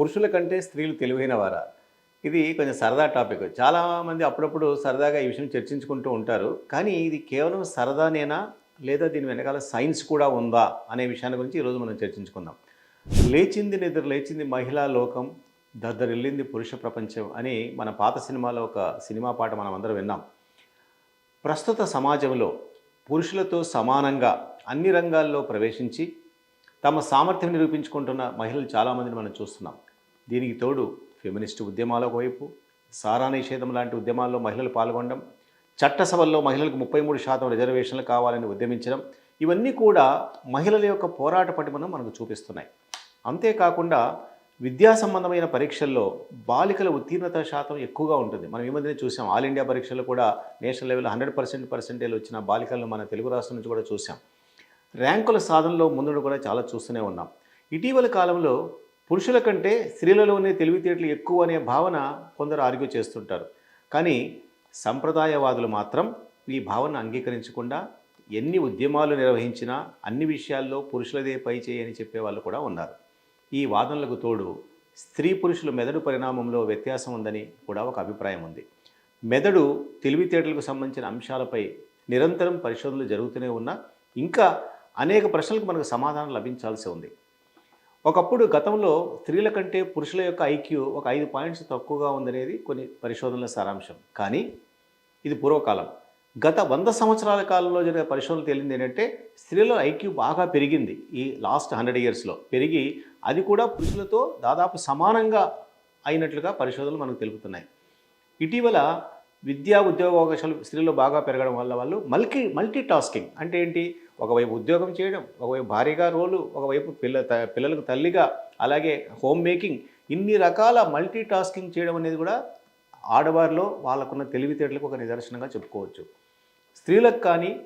పురుషుల కంటే స్త్రీలు తెలివైన వారా ఇది కొంచెం సరదా టాపిక్. చాలామంది అప్పుడప్పుడు సరదాగా ఈ విషయం చర్చించుకుంటూ ఉంటారు. కానీ ఇది కేవలం సరదానేనా? లేదా దీని వెనకాల సైన్స్ కూడా ఉందా? అనే విషయాన్ని గురించి ఈరోజు మనం చర్చించుకుందాం. లేచింది నిద్ర లేచింది మహిళా లోకం దద్దరిల్లింది పురుష ప్రపంచం అని మన పాత సినిమాలో ఒక సినిమా పాట మనం అందరం విన్నాం. ప్రస్తుత సమాజంలో పురుషులతో సమానంగా అన్ని రంగాల్లో ప్రవేశించి తమ సామర్థ్యం నిరూపించుకుంటున్న మహిళలు చాలామందిని మనం చూస్తున్నాం. దీనికి తోడు ఫెమినిస్ట్ ఉద్యమాల వైపు సారా నిషేధం లాంటి ఉద్యమాల్లో మహిళలు పాల్గొనడం చట్టసభల్లో మహిళలకు ముప్పై మూడు శాతం రిజర్వేషన్లు కావాలని ఉద్యమించడం ఇవన్నీ కూడా మహిళల యొక్క పోరాట పటిమను మనకు చూపిస్తున్నాయి. అంతేకాకుండా విద్యా సంబంధమైన పరీక్షల్లో బాలికల ఉత్తీర్ణత శాతం ఎక్కువగా ఉంటుంది. మనం ఈ మధ్యనే చూసాం ఆల్ ఇండియా పరీక్షలు కూడా national level hundred percent percentage వచ్చిన బాలికలను మన తెలుగు రాష్ట్రం నుంచి కూడా చూసాం. ర్యాంకుల సాధనలో ముందు కూడా చాలా చూస్తూనే ఉన్నాం. ఇటీవల కాలంలో పురుషుల కంటే స్త్రీలలోనే తెలివితేటలు ఎక్కువ అనే భావన కొందరు ఆర్గ్యూ చేస్తుంటారు. కానీ సంప్రదాయవాదులు మాత్రం ఈ భావన అంగీకరించకుండా ఎన్ని ఉద్యమాలు నిర్వహించినా అన్ని విషయాల్లో పురుషులదే పై చేయని చెప్పే వాళ్ళు కూడా ఉన్నారు. ఈ వాదనలకు తోడు స్త్రీ పురుషుల మెదడు పరిణామంలో వ్యత్యాసం ఉందని కూడా ఒక అభిప్రాయం ఉంది. మెదడు తెలివితేటలకు సంబంధించిన అంశాలపై నిరంతరం పరిశోధనలు జరుగుతూనే ఉన్నా ఇంకా అనేక ప్రశ్నలకు మనకు సమాధానం లభించాల్సి ఉంది. ఒకప్పుడు గతంలో స్త్రీల కంటే పురుషుల యొక్క ఐక్యూ ఒక ఐదు పాయింట్స్ తక్కువగా ఉందనేది కొన్ని పరిశోధనల సారాంశం. కానీ ఇది పూర్వకాలం. గత వంద సంవత్సరాల కాలంలో జరిగిన పరిశోధనలు తేలింది ఏంటంటే స్త్రీల ఐక్యూ బాగా పెరిగింది ఈ లాస్ట్ హండ్రెడ్ ఇయర్స్లో పెరిగి అది కూడా పురుషులతో దాదాపు సమానంగా అయినట్లుగా పరిశోధనలు మనకు తెలుపుతున్నాయి. ఇటీవల విద్యా ఉద్యోగ అవకాశాలు స్త్రీలు బాగా పెరగడం వల్ల వాళ్ళు మల్టీ మల్టీ టాస్కింగ్ అంటే ఏంటి? ఒకవైపు ఉద్యోగం చేయడం ఒకవైపు భార్యగా రోలు ఒకవైపు పిల్ల త- పిల్లలకు తల్లిగా అలాగే హోమ్ మేకింగ్ ఇన్ని రకాల మల్టీ టాస్కింగ్ చేయడం అనేది కూడా ఆడవారిలో వాళ్ళకున్న తెలివితేటలకు ఒక నిదర్శనంగా చెప్పుకోవచ్చు. స్త్రీలకు కానీ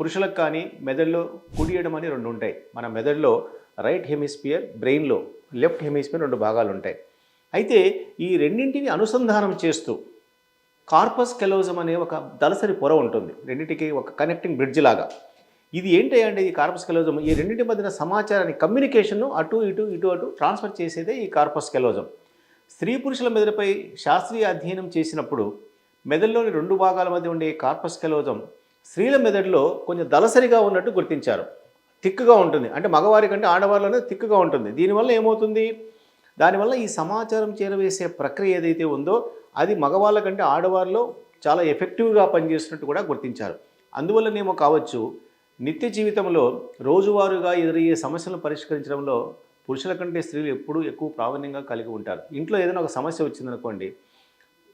పురుషులకు కానీ మెదడులో కుడియడం అని రెండు ఉంటాయి. మన మెదడులో రైట్ హెమిస్పియర్ బ్రెయిన్లో లెఫ్ట్ హెమిస్పియర్ రెండు భాగాలు ఉంటాయి. అయితే ఈ రెండింటిని అనుసంధానం చేస్తూ కార్పస్ కెలోజం అనే ఒక దళసరి పొర ఉంటుంది. రెండింటికి ఒక కనెక్టింగ్ బ్రిడ్జ్ లాగా. ఇది ఏంటి అంటే ఈ కార్పస్ కెలోజం? ఈ రెండింటి మధ్యన సమాచారాన్ని కమ్యూనికేషన్ను అటు ఇటు ఇటు అటు ట్రాన్స్ఫర్ చేసేదే ఈ కార్పస్ కెలోజం. స్త్రీ పురుషుల మెదడుపై శాస్త్రీయ అధ్యయనం చేసినప్పుడు మెదడులోని రెండు భాగాల మధ్య ఉండే కార్పస్ కెలోజం స్త్రీల మెదడులో కొంచెం దళసరిగా ఉన్నట్టు గుర్తించారు. తిక్కుగా ఉంటుంది. అంటే మగవారి కంటే ఆడవారిలోనే తిక్కుగా ఉంటుంది. దీనివల్ల ఏమవుతుంది? దానివల్ల ఈ సమాచారం చేరవేసే ప్రక్రియ ఏదైతే ఉందో అది మగవాళ్ళ కంటే ఆడవారిలో చాలా ఎఫెక్టివ్గా పనిచేస్తున్నట్టు కూడా గుర్తించారు. అందువల్లనేమో కావచ్చు నిత్య జీవితంలో రోజువారుగా ఎదురయ్యే సమస్యలను పరిష్కరించడంలో పురుషుల కంటే స్త్రీలు ఎప్పుడూ ఎక్కువ ప్రావీణ్యంగా కలిగి ఉంటారు. ఇంట్లో ఏదైనా ఒక సమస్య వచ్చిందనుకోండి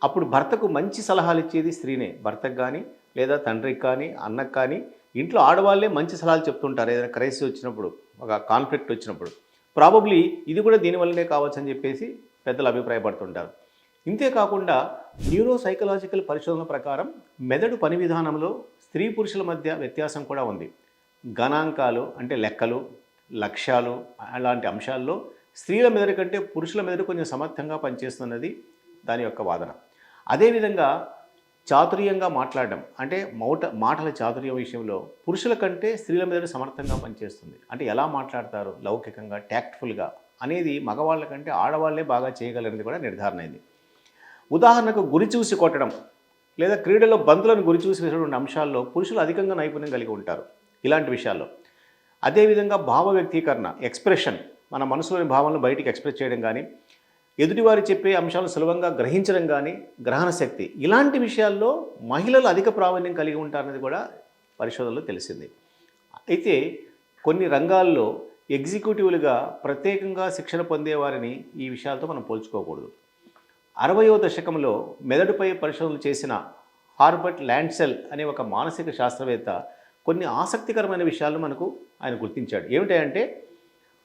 అప్పుడు భర్తకు మంచి సలహాలు ఇచ్చేది స్త్రీనే. భర్తకు కానీ లేదా తండ్రికి కానీ అన్నకు కానీ ఇంట్లో ఆడవాళ్ళే మంచి సలహాలు చెప్తుంటారు. ఏదైనా క్రైసిస్ వచ్చినప్పుడు ఒక కాన్ఫ్లిక్ట్ వచ్చినప్పుడు. ప్రాబబ్లీ ఇది కూడా దీనివల్లనే కావచ్చు అని చెప్పేసి పెద్దలు అభిప్రాయపడుతుంటారు. ఇంతే కాకుండా న్యూరో సైకలాజికల్ పరిశోధన ప్రకారం మెదడు పని విధానంలో స్త్రీ పురుషుల మధ్య వ్యత్యాసం కూడా ఉంది. గణాంకాలు అంటే లెక్కలు లక్ష్యాలు అలాంటి అంశాల్లో స్త్రీల మెదడు కంటే పురుషుల మెదడు కొంచెం సమర్థంగా పనిచేస్తున్నది దాని యొక్క వాదన. అదేవిధంగా చాతుర్యంగా మాట్లాడడం అంటే మౌట మాటల చాతుర్యం విషయంలో పురుషుల కంటే స్త్రీల మెదడు సమర్థంగా పనిచేస్తుంది. అంటే ఎలా మాట్లాడతారు? లౌకికంగా ట్యాక్ట్ఫుల్గా అనేది మగవాళ్ళ కంటే ఆడవాళ్ళే బాగా చేయగలరనేది కూడా నిర్ధారణ అయింది. ఉదాహరణకు గురి చూసి కొట్టడం లేదా క్రీడలో బంతులను గురి చూసి వేసేటువంటి అంశాల్లో పురుషులు అధికంగా నైపుణ్యం కలిగి ఉంటారు ఇలాంటి విషయాల్లో. అదేవిధంగా భావ వ్యక్తీకరణ ఎక్స్ప్రెషన్ మన మనసులోని భావాలను బయటికి ఎక్స్ప్రెస్ చేయడం కానీ ఎదుటివారు చెప్పే అంశాలను సులభంగా గ్రహించడం కానీ గ్రహణ శక్తి ఇలాంటి విషయాల్లో మహిళలు అధిక ప్రావీణ్యం కలిగి ఉంటారనేది కూడా పరిశోధనలో తెలిసింది. అయితే కొన్ని రంగాల్లో ఎగ్జిక్యూటివ్లుగా ప్రత్యేకంగా శిక్షణ పొందేవారిని ఈ విషయాలతో మనం పోల్చుకోకూడదు. అరవయో దశకంలో మెదడుపై పరిశోధనలు చేసిన హార్బర్ట్ ల్యాండ్సెల్ అనే ఒక మానసిక శాస్త్రవేత్త కొన్ని ఆసక్తికరమైన విషయాలను మనకు ఆయన గుర్తించాడు. ఏమిటంటే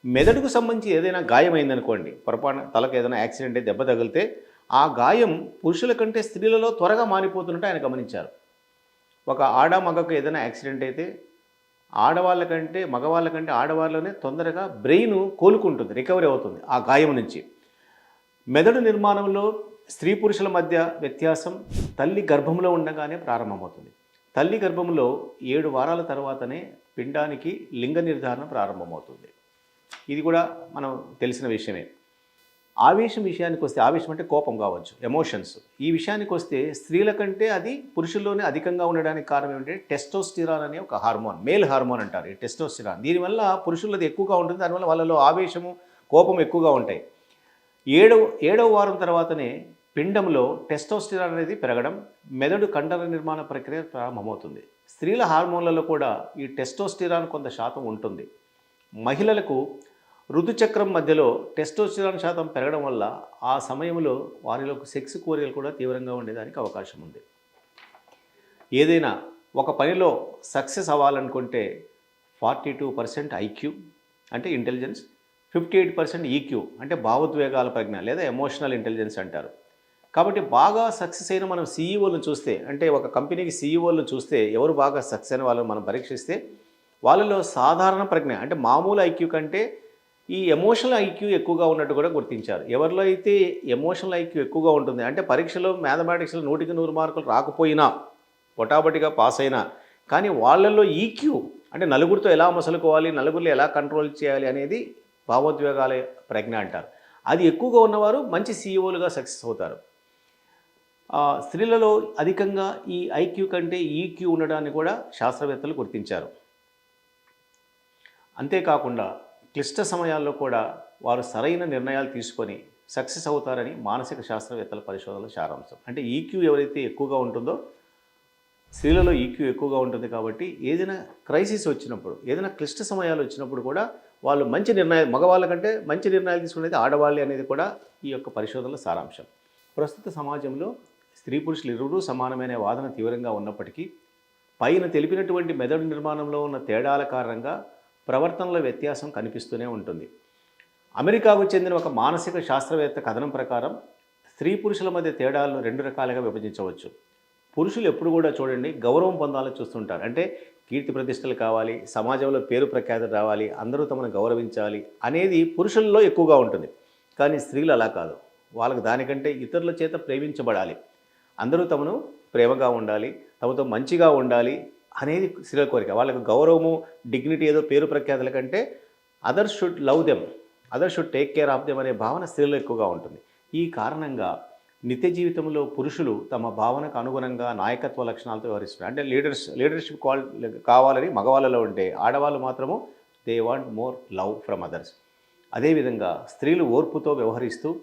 మెదడుకు సంబంధించి ఏదైనా గాయమైందనుకోండి పొరపాటున తలకు ఏదైనా యాక్సిడెంట్ అయితే దెబ్బ తగిలితే ఆ గాయం పురుషుల కంటే స్త్రీలలో త్వరగా మారిపోతున్నట్టు ఆయన గమనించారు. ఒక ఆడ మగకు ఏదైనా యాక్సిడెంట్ అయితే ఆడవాళ్ళ కంటే మగవాళ్ళ కంటే ఆడవాళ్ళలోనే తొందరగా బ్రెయిన్ కోలుకుంటుంది రికవరీ అవుతుంది ఆ గాయం నుంచి. మెదడు నిర్మాణంలో స్త్రీ పురుషుల మధ్య వ్యత్యాసం తల్లి గర్భంలో ఉండగానే ప్రారంభమవుతుంది. తల్లి గర్భంలో ఏడు వారాల తర్వాతనే పిండానికి లింగ నిర్ధారణ ప్రారంభమవుతుంది. ఇది కూడా మనం తెలిసిన విషయమే. ఆవేశం విషయానికి వస్తే ఆవేశం అంటే కోపం కావచ్చు ఎమోషన్స్ ఈ విషయానికి వస్తే స్త్రీల కంటే అది పురుషుల్లోనే అధికంగా ఉండడానికి కారణం ఏంటంటే టెస్టోస్టిరాన్ అనే ఒక హార్మోన్ మేల్ హార్మోన్ అంటారు ఈ టెస్టోస్టిరాన్ దీనివల్ల పురుషులది ఎక్కువగా ఉంటుంది దానివల్ల వాళ్ళలో ఆవేశము కోపం ఎక్కువగా ఉంటాయి. ఏడవ ఏడవ వారం తర్వాతనే పిండంలో టెస్టోస్టిరాన్ అనేది పెరగడం మెదడు కండర నిర్మాణ ప్రక్రియ ప్రారంభమవుతుంది. స్త్రీల హార్మోన్లలో కూడా ఈ టెస్టోస్టిరాన్ కొంత శాతం ఉంటుంది. మహిళలకు ఋతుచక్రం మధ్యలో టెస్టోస్టిరాన్ శాతం పెరగడం వల్ల ఆ సమయంలో వారిలో సెక్స్ కోరికలు కూడా తీవ్రంగా ఉండేదానికి అవకాశం ఉంది. ఏదైనా ఒక పనిలో సక్సెస్ అవ్వాలనుకుంటే ఫార్టీ టూ పర్సెంట్ ఐక్యూ అంటే intelligence fifty eight percent EQ అంటే భావోద్వేగాల ప్రజ్ఞ లేదా ఎమోషనల్ ఇంటెలిజెన్స్ అంటారు. కాబట్టి బాగా సక్సెస్ అయిన మనం సీఈఓలను చూస్తే అంటే ఒక కంపెనీకి సీఈఓలను చూస్తే ఎవరు బాగా సక్సెస్ అయిన వాళ్ళని మనం పరీక్షిస్తే వాళ్ళలో సాధారణ ప్రజ్ఞ అంటే మామూలు ఐక్యూ కంటే ఈ ఎమోషనల్ ఐక్యూ ఎక్కువగా ఉన్నట్టు కూడా గుర్తించారు. ఎవరిలో అయితే ఎమోషనల్ ఐక్యూ ఎక్కువగా ఉంటుంది అంటే పరీక్షలో మ్యాథమెటిక్స్లో నూటికి నూరు మార్కులు రాకపోయినా పొటాపటిగా పాస్ అయినా కానీ వాళ్ళల్లో ఈక్యూ అంటే నలుగురితో ఎలా మసలుకోవాలి నలుగురిలో ఎలా కంట్రోల్ చేయాలి అనేది భావోద్వేగాల ప్రజ్ఞ అంటారు. అది ఎక్కువగా ఉన్నవారు మంచి సీఈఓలుగా సక్సెస్ అవుతారు. స్త్రీలలో అధికంగా ఈ ఐక్యూ కంటే ఈక్యూ ఉండడాన్ని కూడా శాస్త్రవేత్తలు గుర్తించారు. అంతేకాకుండా క్లిష్ట సమయాల్లో కూడా వారు సరైన నిర్ణయాలు తీసుకొని సక్సెస్ అవుతారని మానసిక శాస్త్రవేత్తల పరిశోధనల సారాంశం. అంటే ఈక్యూ ఎవరైతే ఎక్కువగా ఉంటుందో స్త్రీలలో ఈక్యూ ఎక్కువగా ఉంటుంది కాబట్టి ఏదైనా క్రైసిస్ వచ్చినప్పుడు ఏదైనా క్లిష్ట సమయాలు వచ్చినప్పుడు కూడా వాళ్ళు మంచి నిర్ణయాలు మగవాళ్ళ కంటే మంచి నిర్ణయాలు తీసుకునేది ఆడవాళ్ళే అనేది కూడా ఈ యొక్క పరిశోధనల సారాంశం. ప్రస్తుత సమాజంలో స్త్రీ పురుషులు ఇరువురు సమానమైన వాదన తీవ్రంగా ఉన్నప్పటికీ పైన తెలిపినటువంటి మెదడు నిర్మాణంలో ఉన్న తేడాల కారణంగా ప్రవర్తనలో వ్యత్యాసం కనిపిస్తూనే ఉంటుంది. అమెరికాకు చెందిన ఒక మానసిక శాస్త్రవేత్త కథనం ప్రకారం స్త్రీ పురుషుల మధ్య తేడాలను రెండు రకాలుగా విభజించవచ్చు. పురుషులు ఎప్పుడు కూడా చూడండి గౌరవం పొందాలని చూస్తుంటారు. అంటే కీర్తి ప్రతిష్టలు కావాలి సమాజంలో పేరు ప్రఖ్యాతి రావాలి అందరూ తమను గౌరవించాలి అనేది పురుషుల్లో ఎక్కువగా ఉంటుంది. కానీ స్త్రీలు అలా కాదు. వాళ్ళకి దానికంటే ఇతరుల చేత ప్రేమించబడాలి. అందరూ తమను ప్రేమగా ఉండాలి తమతో మంచిగా ఉండాలి అనేది స్త్రీల కోరిక. వాళ్ళకు గౌరవము డిగ్నిటీ ఏదో పేరు ప్రఖ్యాతుల కంటే others should love them other should take care of them అనే భావన స్త్రీలో ఎక్కువగా ఉంటుంది. ఈ కారణంగా నిత్య జీవితంలో పురుషులు తమ భావనకు అనుగుణంగా నాయకత్వ లక్షణాలతో వ్యవహరిస్తున్నారు. అంటే లీడర్స్ లీడర్షిప్ కాల్ కావాలని మగవాళ్ళలో ఉంటే ఆడవాళ్ళు మాత్రము they want more love from others అదేవిధంగా స్త్రీలు ఓర్పుతో వ్యవహరిస్తూ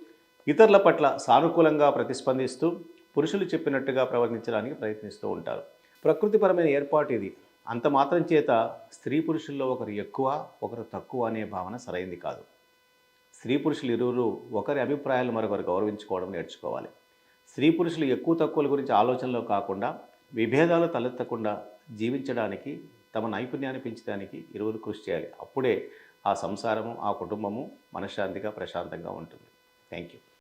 ఇతరుల పట్ల సానుకూలంగా ప్రతిస్పందిస్తూ పురుషులు చెప్పినట్టుగా ప్రవర్తించడానికి ప్రయత్నిస్తూ ఉంటారు. ప్రకృతిపరమైన ఏర్పాటు ఇది. అంత మాత్రం చేత స్త్రీ పురుషుల్లో ఒకరు ఎక్కువ ఒకరు తక్కువ అనే భావన సరైంది కాదు. స్త్రీ పురుషులు ఇరువురు ఒకరి అభిప్రాయాలు మరొకరు గౌరవించుకోవడం నేర్చుకోవాలి. స్త్రీ పురుషులు ఎక్కువ తక్కువల గురించి ఆలోచనలో కాకుండా విభేదాలు తలెత్తకుండా జీవించడానికి తమ నైపుణ్యాన్ని పెంచడానికి ఇరువురు కృషి చేయాలి. అప్పుడే ఆ సంసారము ఆ కుటుంబము మనశ్శాంతిగా ప్రశాంతంగా ఉంటుంది. Thank you